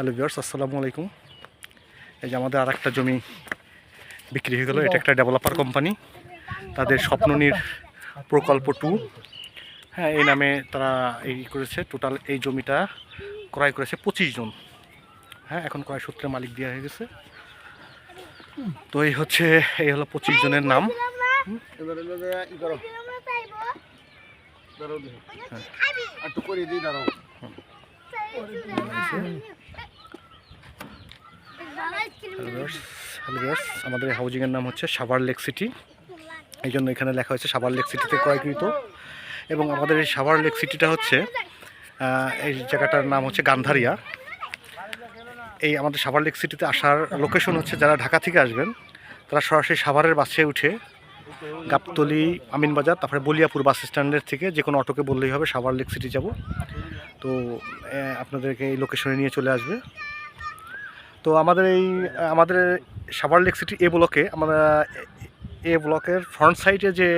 Hello viewers, আসসালামু আলাইকুম। এই যে আমাদের আর একটা জমি বিক্রি হয়ে গেল। এটা একটা ডেভেলপার কোম্পানি। তাদের স্বপ্ননীর প্রকল্প টু। হ্যাঁ এই নামে তারা এই করেছে। টোটাল এই জমিটা ক্রয় করেছে পঁচিশ জন। হ্যাঁ এখন ক্রয় সূত্রে মালিক দেওয়া হয়ে গেছে। তো এই হচ্ছে, এই হলো পঁচিশ জনের নাম। এবার আমাদের হাউজিংয়ের নাম হচ্ছে সাভার লেক সিটি এই জন্য এখানে লেখা হয়েছে সাভার লেক সিটিতে ক্রয়কৃত। এবং আমাদের এই সাভার লেক সিটিটা হচ্ছে এই জায়গাটার নাম হচ্ছে গান্ধারিয়া। এই আমাদের সাভার লেক সিটিতে আসার লোকেশন হচ্ছে, যারা ঢাকা থেকে আসবেন, তারা সরাসরি সাভারের বাসে উঠে গাবতলি, আমিনবাজার, তারপরে বলিয়াপুর বাস স্ট্যান্ডের থেকে যে কোনো অটোকে বললেই হবে, সাভার লেক সিটি যাব। তো আপনাদেরকে এই লোকেশনে নিয়ে চলে আসবে। তো আমাদের এই, আমাদের সাভার লেক সিটি এ ব্লকে, আমরা এ ব্লকের ফ্রন্ট সাইডে যে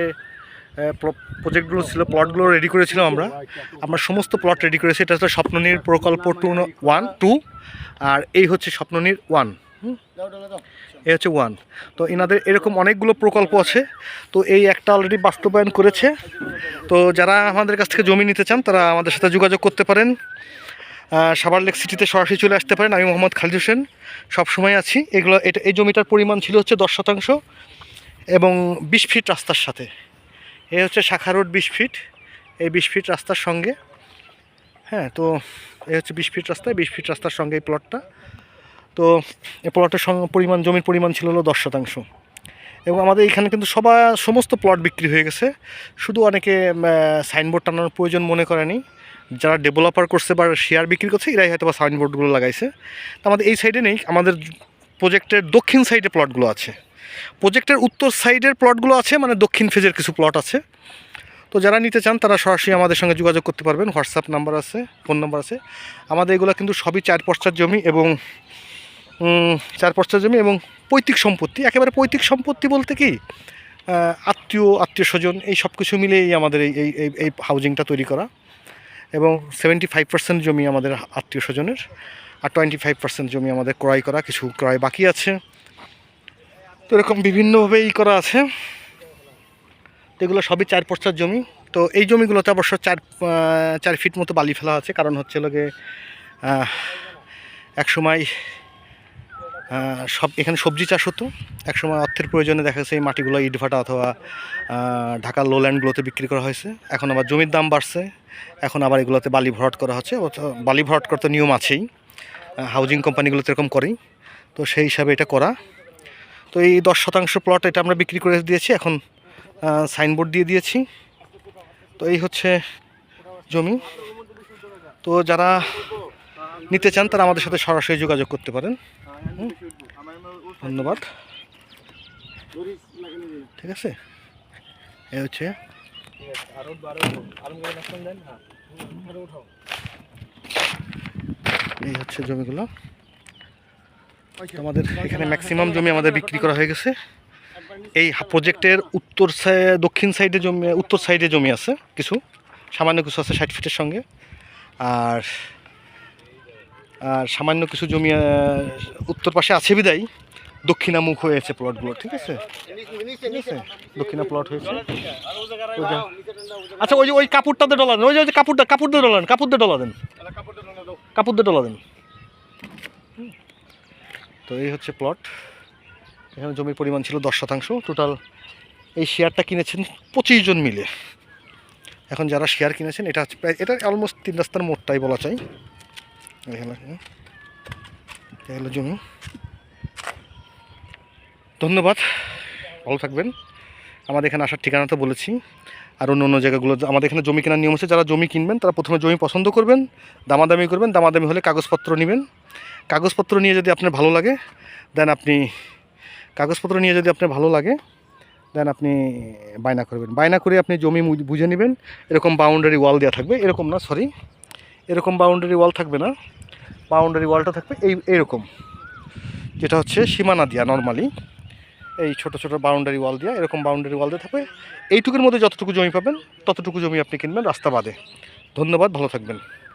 প্রজেক্টগুলো ছিল প্লটগুলো রেডি করেছিলাম আমরা। আমরা সমস্ত প্লট রেডি করেছি। এটা হচ্ছে স্বপ্ননীর প্রকল্প টু ওয়ান টু আর এই হচ্ছে স্বপ্ননীর ওয়ান এ হচ্ছে ওয়ান তো এনাদের এরকম অনেকগুলো প্রকল্প আছে। তো এই একটা অলরেডি বাস্তবায়ন করেছে। তো যারা আমাদের কাছ থেকে জমি নিতে চান, তারা আমাদের সাথে যোগাযোগ করতে পারেন। সাভার লেক সিটিতে সরাসরি চলে আসতে পারেন। আমি মোহাম্মদ খালিদ হোসেন। সবসময় আছি। এগুলো, এটা, এই জমিটার পরিমাণ ছিল হচ্ছে দশ শতাংশ এবং বিশ ফিট রাস্তার সাথে। এই হচ্ছে শাখা রোড বিশ ফিট এই বিশ ফিট রাস্তার সঙ্গে। হ্যাঁ তো এই হচ্ছে বিশ ফিট রাস্তায় বিশ ফিট রাস্তার সঙ্গে এই প্লটটা তো এই প্লটের পরিমাণ, জমির পরিমাণ ছিল হলো দশ শতাংশ। এবং আমাদের এখানে কিন্তু সবার, সমস্ত প্লট বিক্রি হয়ে গেছে। শুধু অনেকে সাইনবোর্ড টানানোর প্রয়োজন মনে করেনি যারা ডেভেলপার করছে বা শেয়ার বিক্রি করছে, এরাই হয়তো বা সাইনবোর্ডগুলো লাগাইছে। তো আমাদের এই সাইডে নেই। আমাদের প্রজেক্টের দক্ষিণ সাইডে প্লটগুলো আছে। প্রজেক্টের উত্তর সাইডের প্লটগুলো আছে মানে দক্ষিণ ফেজের কিছু প্লট আছে। তো যারা নিতে চান, তারা সরাসরি আমাদের সঙ্গে যোগাযোগ করতে পারবেন। হোয়াটসঅ্যাপ নাম্বার আছে ফোন নাম্বার আছে। আমাদের এগুলো কিন্তু সবই চার পশ্চার জমি এবং চার পশ্চার জমি এবং পৈতৃক সম্পত্তি। একেবারে পৈতৃক সম্পত্তি বলতে কি? আত্মীয় আত্মীয় স্বজন এই সব কিছু মিলেই আমাদের এই এই, এই- এই হাউজিংটা তৈরি করা। এবং সেভেন্টি ফাইভ পার্সেন্ট জমি আমাদের আত্মীয় স্বজনের আর টোয়েন্টি ফাইভ পার্সেন্ট জমি আমাদের ক্রয় করা, কিছু ক্রয় বাকি আছে। তো এরকম বিভিন্নভাবেই করা আছে। তো এগুলো সবই চার পশ্চার জমি। তো এই জমিগুলোতে অবশ্য চার চার ফিট মতো বালি ফেলা আছে। কারণ হচ্ছে লোকে এক সময় সব এখানে সবজি চাষ হতো। এক সময় অর্থের প্রয়োজনে দেখা যাচ্ছে এই মাটিগুলো ইটভাটা অথবা ঢাকার লোল্যান্ডগুলোতে বিক্রি করা হয়েছে। এখন আবার জমির দাম বাড়ছে। এখন আবার এগুলোতে বালি ভরাট করা হচ্ছে। বালি ভরাট করতে নিয়ম আছেই। হাউজিং কোম্পানিগুলোতে এরকম করেই। তো সেই হিসাবে এটা করা। তো এই দশ শতাংশ প্লট এটা আমরা বিক্রি করে দিয়েছি। এখন সাইনবোর্ড দিয়ে দিয়েছি। তো এই হচ্ছে জমি। তো যারা নিতে চান, তারা আমাদের সাথে সরাসরি যোগাযোগ করতে পারেন। ধন্যবাদ। ঠিক আছে? এই হচ্ছে এই হচ্ছে জমিগুলো। আমাদের এখানে ম্যাক্সিমাম জমি আমাদের বিক্রি করা হয়ে গেছে। এই প্রজেক্টের উত্তর দক্ষিণ সাইডে জমি, উত্তর সাইডে জমি আছে, কিছু। সামান্য কিছু আছে ষাট ফিটের সঙ্গে। আর আর সামান্য কিছু জমি উত্তর পাশে আছে বিদায়। দক্ষিণামুখ হয়েছে প্লটগুলো ঠিক আছে? ঠিক আছে? দক্ষিণা প্লট হয়েছে। আচ্ছা ওই যে, ওই কাপড়টাতে ডলা দেন, ওই যে কাপড়টা কাপড় দিয়ে ডলান কাপড় দিয়ে ডলা দেন। কাপড় দিয়ে ডলা দেন। তো এই হচ্ছে প্লট এখানে জমির পরিমাণ ছিল দশ শতাংশ। টোটাল এই শেয়ারটা কিনেছেন পঁচিশ জন মিলে। এখন যারা শেয়ার কিনেছেন, এটা হচ্ছে প্রায়, এটা অলমোস্ট তিন রাস্তার মোটটাই বলা চাই হলো জমি ধন্যবাদ, ভালো থাকবেন। আমাদের এখানে আসার ঠিকানা তো বলেছি। আর অন্য অন্য জায়গাগুলো, আমাদের এখানে জমি কেনার নিয়ম আছে, যারা জমি কিনবেন, তারা প্রথমে জমি পছন্দ করবেন, দামাদামি করবেন, দামাদামি হলে কাগজপত্র নেবেন। কাগজপত্র নিয়ে যদি আপনার ভালো লাগে দেন আপনি, কাগজপত্র নিয়ে যদি আপনার ভালো লাগে দেন আপনি বায়না করবেন। বায়না করে আপনি জমি বুঝে নেবেন। এরকম বাউন্ডারি ওয়াল দেওয়া থাকবে। এরকম না সরি এরকম বাউন্ডারি ওয়াল থাকবে না। বাউন্ডারি ওয়ালটা থাকবে এই এরকম যেটা হচ্ছে সীমানা দিয়া নর্মালি এই ছোট ছোট বাউন্ডারি ওয়াল দিয়া এরকম বাউন্ডারি ওয়াল দিয়ে থাকবে। এইটুকুর মধ্যে যতটুকু জমি পাবেন, ততটুকু জমি আপনি কিনবেন রাস্তা বাদে। ধন্যবাদ, ভালো থাকবেন।